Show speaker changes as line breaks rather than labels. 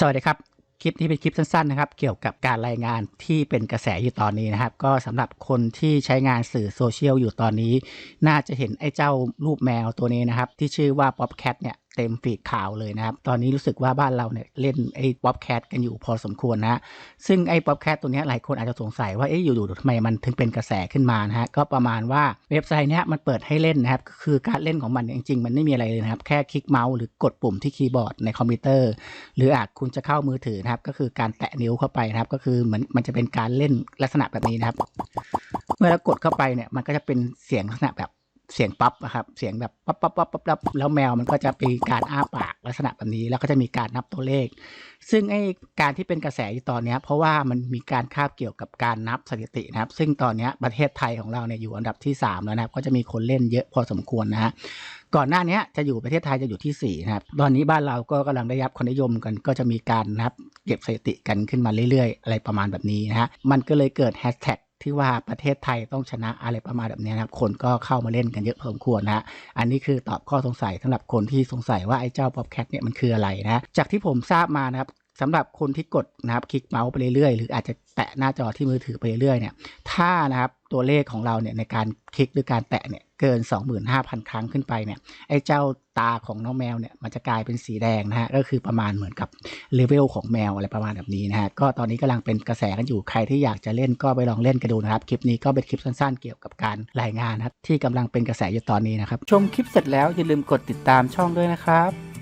สวัสดีครับ คลิปนี้เป็นคลิปสั้นๆนะครับ เกี่ยวกับการรายงานที่เป็นกระแสอยู่ตอนนี้นะครับ ก็สำหรับคนที่ใช้งานสื่อโซเชียลอยู่ตอนนี้ น่าจะเห็นไอ้เจ้ารูปแมวตัวนี้นะครับ ที่ชื่อว่า Popcat เนี่ย เต็มฟีดข่าวเลยนะครับ ตอนนี้รู้สึกว่าบ้านเราเนี่ยเล่นไอ้ Bobcat กันอยู่พอสมควรนะซึ่งไอ้ Bobcat ตัวนี้หลายคนอาจจะสงสัยว่าเอ๊ะอยู่ๆทำไมมันถึงเป็นกระแสขึ้นมานะฮะก็ประมาณว่าเว็บไซต์เนี้ยมันเปิดให้เล่นนะครับก็คือการเล่นของมันจริงๆ มันไม่มีอะไรเลยนะครับ แค่คลิกเมาส์หรือกดปุ่มที่คีย์บอร์ดในคอมพิวเตอร์ หรืออาจคุณจะเข้ามือถือนะครับ ก็คือการแตะนิ้วเข้าไปนะครับ ก็คือเหมือนมันจะเป็นการเล่นลักษณะแบบนี้นะครับ เมื่อเรากดเข้าไปเนี่ยมันก็จะเป็นเสียงลักษณะแบบ เสียงปั๊บนะครับเสียงแบบปั๊บปั๊บปั๊บปั๊บปั๊บแล้วแมวมันก็จะมีการอ้าปากลักษณะแบบนี้ แล้วก็จะมีการนับตัวเลข ซึ่งไอ้การที่เป็นกระแสอยู่ตอนนี้เพราะว่ามันมีการคาบเกี่ยวกับการนับสถิตินะครับ ซึ่งตอนนี้ประเทศไทยของเราเนี่ยอยู่อันดับที่ 3 แล้วนะครับ ก็จะมีคนเล่นเยอะพอสมควรนะฮะก่อนหน้านี้จะอยู่ประเทศไทยจะอยู่ที่4นะครับ ตอนนี้บ้านเราก็กำลังได้รับความนิยมกัน ก็จะมีการนับเก็บสถิติกันขึ้นมาเรื่อยๆ อะไรประมาณแบบนี้นะฮะ มันก็เลยเกิดแฮชแท็ก ที่ว่าประเทศไทยต้องชนะอะไรประมาณแบบนี้นะครับ คนก็เข้ามาเล่นกันเยอะพอสมควรนะฮะอันนี้คือตอบข้อสงสัยสำหรับคนที่สงสัยว่าไอ้เจ้า Bobcat เนี่ยมันคืออะไรนะ จากที่ผมทราบมานะครับสำหรับคนที่กดนะครับคลิกเมาส์ไปเรื่อยๆ หรืออาจจะแตะหน้าจอที่มือถือไปเรื่อยๆเนี่ยถ้านะครับตัวเลขของเราเนี่ยในการคลิกหรือการแตะเนี่ยเกิน 25,000 ครั้งขึ้นไปเนี่ยไอ้เจ้าตาของน้องแมวเนี่ยมันจะกลายเป็นสีแดงนะฮะก็คือประมาณเหมือนกับ เลเวลของแมวอะไรประมาณแบบนี้นะฮะก็ตอนนี้กำลังเป็นกระแสกันอยู่ใครที่อยากจะเล่นก็ไปลองเล่นกันดูนะครับคลิปนี้ก็เป็นคลิปสั้นๆ เกี่ยวกับการรายงานนะที่กำลังเป็นกระแสอยู่ตอนนี้นะครับชมคลิปเสร็จแล้วอย่าลืมกดติดตามช่องด้วยนะครับ